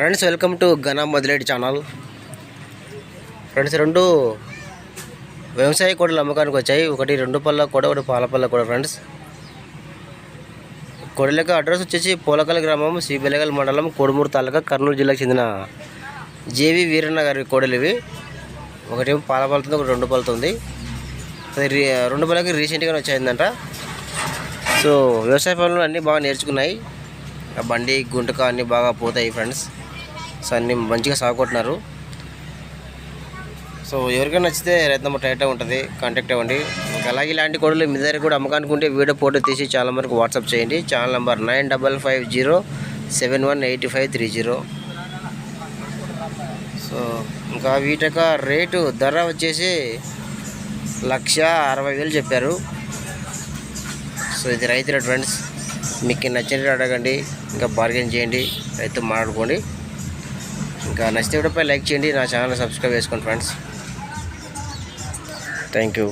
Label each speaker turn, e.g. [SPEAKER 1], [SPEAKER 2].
[SPEAKER 1] Friends welcome to Ghana మొదలెడ్డి channel friends రెండు వ్యవసాయ కోడలు అమ్మకానికి వచ్చాయి. ఒకటి రెండు పళ్ళ కూడా ఒకటి పాల పళ్ళ కూడా ఫ్రెండ్స్ కోడలకు అడ్రస్ వచ్చేసి పోలకల్ గ్రామం శ్రీబెలగల్ మండలం కోడుమూరు తాలూకా కర్నూలు జిల్లాకు చెందిన జేవి వీరన్న గారి కోడలు ఇవి. ఒకటేమో పాల పలుతుంది ఒకటి రెండు పలుతుంది అది రెండు పళ్ళకి రీసెంట్గానే వచ్చాయిందంట. సో వ్యవసాయ పనులు అన్నీ బాగా నేర్చుకున్నాయి. ఆ బండి గుంటక అన్నీ బాగా పోతాయి ఫ్రెండ్స్ సో అన్నీ మంచిగా సాగుకుంటున్నారు. సో ఎవరికైనా నచ్చితే రైతమ్మ టైట్ ఉంటుంది కాంటాక్ట్ అవ్వండి. ఇంకా అలాగే ఇలాంటి కోడలు మీ దగ్గర కూడా అమ్మకానికి ఉంటే వీడియో ఫోటో తీసి చాలా వరకు వాట్సాప్ చేయండి. Channel number nine double five zero seven one eighty five three zero. So ఇంకా వీటి యొక్క రేటు ధర వచ్చేసి లక్ష అరవై వేలు చెప్పారు. సో ఇది రైతు రెడ్ ఫ్రెండ్స్ మీకు నచ్చినట్టు అడగండి ఇంకా బార్గెన్ చేయండి రైతు మాట్లాడుకోండి. నచ్చితే కూడా లైక్ చేయండి నా ఛానల్ సబ్స్క్రైబ్ చేసుకోండి ఫ్రెండ్స్. Thank you